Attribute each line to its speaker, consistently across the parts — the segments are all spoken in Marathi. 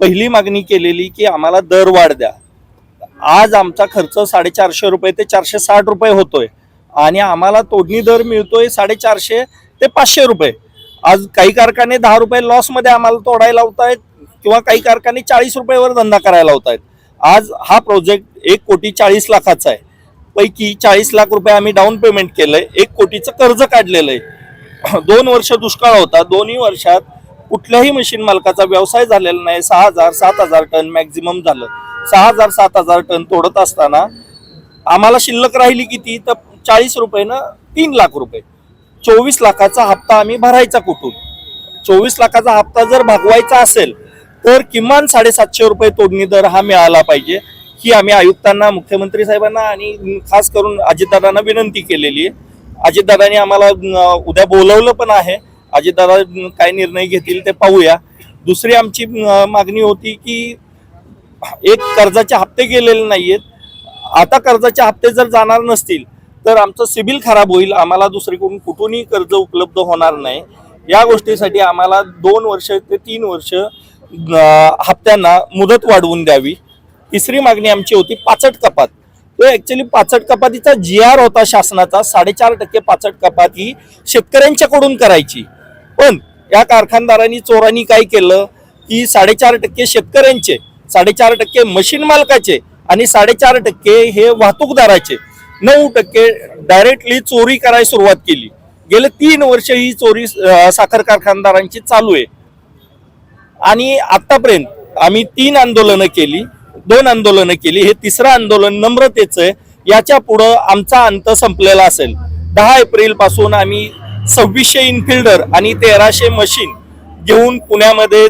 Speaker 1: पहिली मागणी केलेली की आम्हाला दर वाढ द्या. आज आमचा खर्च साडेचारशे रुपये ते चारशे साठ रुपये होतोय. आणि आम्हाला तोडणी दर मिळतोय साडेचारशे ते पाचशे रुपये. आज काही कारखाने दहा रुपये लॉसमध्ये आम्हाला तोडायला लावतायत किंवा काही कारखाने चाळीस रुपयावर धंदा करायला लावतायत. आज हा प्रोजेक्ट एक कोटी चाळीस लाखाचा आहे. पैकी चाळीस लाख रुपये आम्ही डाऊन पेमेंट केलंय. एक कोटीचं कर्ज काढलेलं आहे. दोन वर्ष दुष्काळ होता. दोन्ही वर्षात कुठल्याही मशीन मालकाचा व्यवसाय झालेला नाही. सहा हजार सात हजार टन मॅक्झिमम झालं. सहा हजार सात हजार टन तोडत असताना आम्हाला शिल्लक राहिली किती? तर चाळीस रुपये ना तीन लाख रुपये. चोवीस लाखाचा हप्ता आम्ही भरायचा कुठून? चोवीस लाखाचा हप्ता जर भागवायचा असेल तर किमान साडेसातशे रुपये तोडणी दर हा मिळाला पाहिजे. ही आम्ही आयुक्तांना मुख्यमंत्री साहेबांना आणि खास करून अजितदादांना विनंती केलेली आहे. अजितदादांनी आम्हाला उद्या बोलवलं पण आहे. अजितदादा काय निर्णय घेतील ते पाहूया. दुसरी आमची मागणी होती की एक कर्जाचे हप्ते गेलेले नाहीयेत. आता कर्जाचे हप्ते जर जाणार नसतील तर आमचं सिबिल खराब होईल. आम्हाला दुसरीकडून कुठूनही कर्ज उपलब्ध होणार नाही. या गोष्टीसाठी आम्हाला दोन वर्ष ते तीन वर्ष हप्त्यांना मुदत वाढवून द्यावी. तिसरी मागणी आमची होती पाचट कपात. तो ऍक्च्युली पाचट कपातीचा जी आर होता शासनाचा. साडेचार टक्के पाचट कपात ही शेतकऱ्यांच्याकडून करायची. पण या कारखानदारांनी चोरांनी काय केलं? की साडेचार टक्के शेतकऱ्यांचे साडेचार टक्के मशीन मालकाचे आणि साडेचार टक्के हे वाहतूकदाराचे. नऊ टक्के डायरेक्टली चोरी करायला सुरुवात केली. गेले तीन वर्ष ही चोरी साखर कारखानदारांची चालू आहे. आणि आतापर्यंत आम्ही तीन आंदोलनं केली दोन आंदोलनं केली. हे तिसरं आंदोलन नम्रतेचं आहे. याच्या पुढं आमचा अंत संपलेला असेल. दहा एप्रिलपासून आम्ही सव्वीसशे इनफिल्डर आणि तेराशे मशीन घेऊन पुण्यामध्ये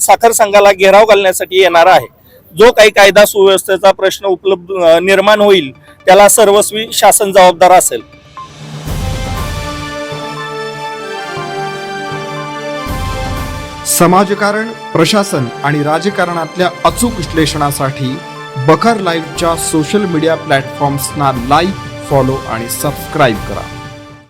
Speaker 1: साखर संघाला घेराव घालण्यासाठी येणार आहे. जो काही कायदा सुव्यवस्थेचा प्रश्न उपलब्ध निर्माण होईल त्याला सर्वस्वी शासन जबाबदार असेल.
Speaker 2: समाजकारण प्रशासन आणि राजकारणातल्या अचूक विश्लेषणासाठी बखर लाईव्हच्या सोशल मीडिया प्लॅटफॉर्म्सना लाईक फॉलो आणि सबस्क्राईब करा.